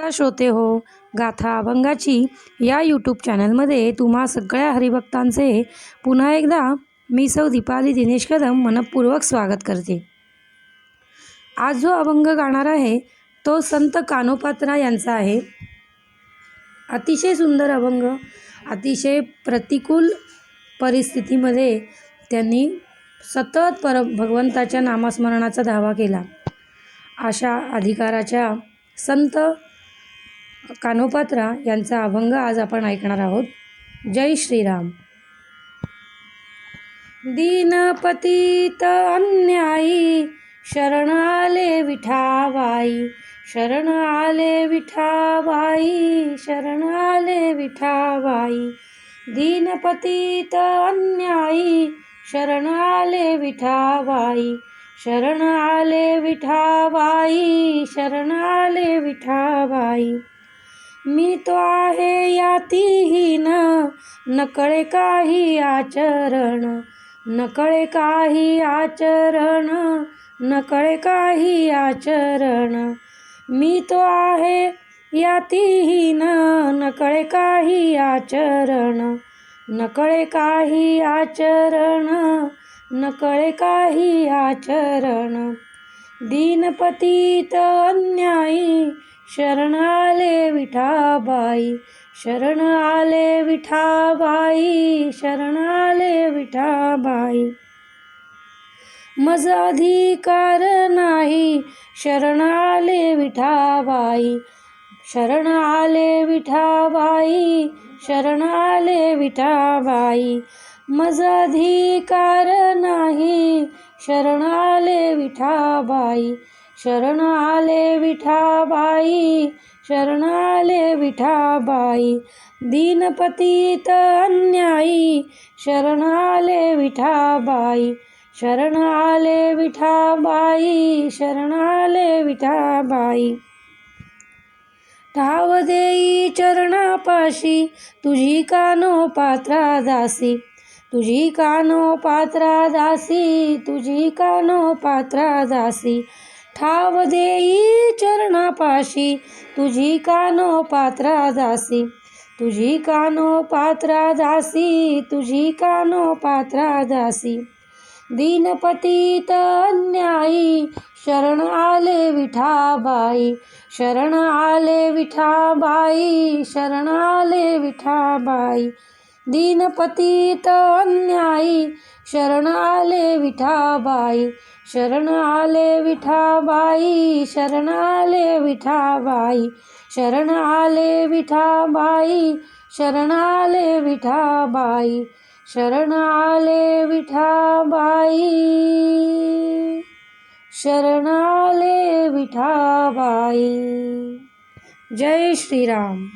नमस्कार श्रोते हो? गाथा अभंगाची या यूट्यूब चॅनलमध्ये तुम्हा सगळ्या हरिभक्तांचे पुन्हा एकदा मी सौ दीपाली दिनेश कदम मनपूर्वक स्वागत करते. आज जो अभंग गाणार आहे तो संत कानोपात्रा यांचा आहे. अतिशय सुंदर अभंग अतिशय प्रतिकूल परिस्थितीमध्ये त्यांनी सतत पर भगवंताच्या नामस्मरणाचा धावा केला. अशा अधिकाराच्या संत कानोपात्रा यांचा अभंग आज आपण ऐकणार आहोत. जय श्रीराम. दीनपतीत अन्यायी शरण आले विठाबाई शरण आले विठाबाई शरण आले विठाबाई दीनपतीत अन्यायी शरण आले विठाबाई शरण आले विठाबाई शरण आले विठाबाई मी तो आहे यातीहीन नकळे काही आचरण नकळे काही आचरण नकळे काही आचरण. मी तो आहे यातीहीन नकळे काही आचरण नकळे काही आचरण नकळे काही आचरण. दीनपतीत अन्यायी शरण आले विठाबाई शरण आले विठाबाई शरण आले विठाबाई. मज अधिकार नाही शरण आले विठाबाई शरण आले विठाबाई शरण आले विठाबाई. मज अधिकार नाही शरण आले विठाबाई शरण आले विठाबाई शरण आले विठाबाई दीनपतीत अन्यायी शरण आले विठाबाई शरण आले विठाबाई शरण आले विठाबाई. ठाव देई चरणापाशी तुझी कानो पात्रा दासी तुझी कानो पात्रा दासी तुझी कानो पात्रा दासी. ठाव देई चरणापाशी. तुझी कानो पात्रा दासी. तुझी कानो पात्रा दासी. तुझी कानो पात्रा दासी. दीनपतीत अन्यायी शरण आले विठाबाई. शरण आले विठाबाई. शरण आले विठाबाई. दीनपतीत अन्यायी शरण आले विठाबाई शरण आले विठाबाई शरण आले विठाबाई शरण आले विठाबाई शरण आले विठाबाई शरण आले विठाबाई शरण आले विठाबाई. जय श्रीराम.